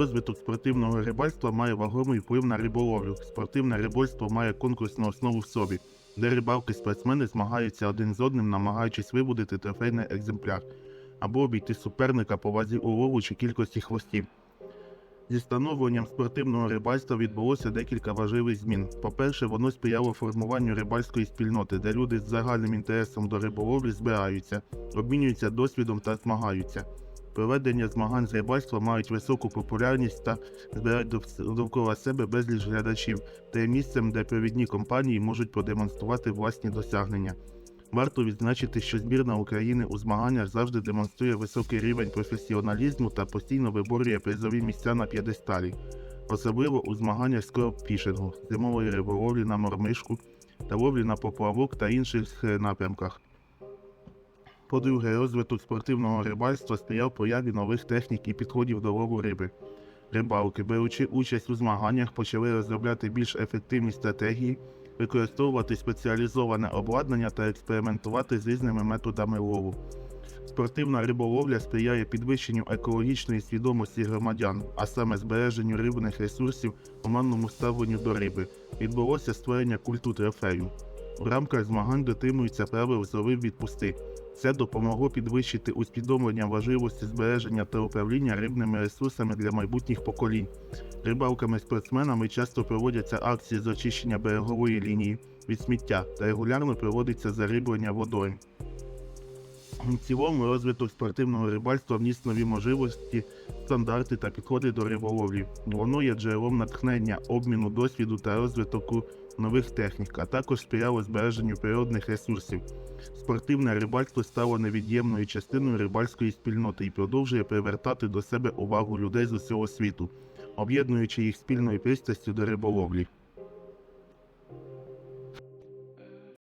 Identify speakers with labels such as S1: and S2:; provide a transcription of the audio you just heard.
S1: Розвиток спортивного рибальства має вагомий вплив на риболовлю. Спортивне рибольство має конкурсну основу в собі, де рибалки-спортсмени змагаються один з одним, намагаючись вибудити трофейний екземпляр або обійти суперника по вазі улову чи кількості хвостів. Зі становленням спортивного рибальства відбулося декілька важливих змін. По-перше, воно сприяло формуванню рибальської спільноти, де люди з загальним інтересом до риболовлі збираються, обмінюються досвідом та змагаються. Проведення змагань з рибальства мають високу популярність та збирають довкола себе безліч глядачів, та є місцем, де провідні компанії можуть продемонструвати власні досягнення. Варто відзначити, що збірна України у змаганнях завжди демонструє високий рівень професіоналізму та постійно виборює призові місця на п'єдесталі, особливо у змаганнях з кропфішингу, зимової риболовлі на мормишку та ловлі на поплавок та інших напрямках. По-друге, розвиток спортивного рибальства сприяв появі нових технік і підходів до лову риби. Рибалки, беручи участь у змаганнях, почали розробляти більш ефективні стратегії, використовувати спеціалізоване обладнання та експериментувати з різними методами лову. Спортивна риболовля сприяє підвищенню екологічної свідомості громадян, а саме збереженню рибних ресурсів, гуманному ставленню до риби. Відбулося створення культу трофею. У рамках змагань дотримуються правил зловив відпусти. Це допомогло підвищити усвідомлення важливості збереження та управління рибними ресурсами для майбутніх поколінь. Рибалками-спортсменами часто проводяться акції з очищення берегової лінії від сміття та регулярно проводиться зариблення водою. В цілому розвиток спортивного рибальства вніс нові можливості, стандарти та підходи до риболовлі. Воно є джерелом натхнення, обміну досвіду та розвитку нових технік, а також сприяло збереженню природних ресурсів. Спортивне рибальство стало невід'ємною частиною рибальської спільноти і продовжує привертати до себе увагу людей з усього світу, об'єднуючи їх спільною пристрастю до риболовлі.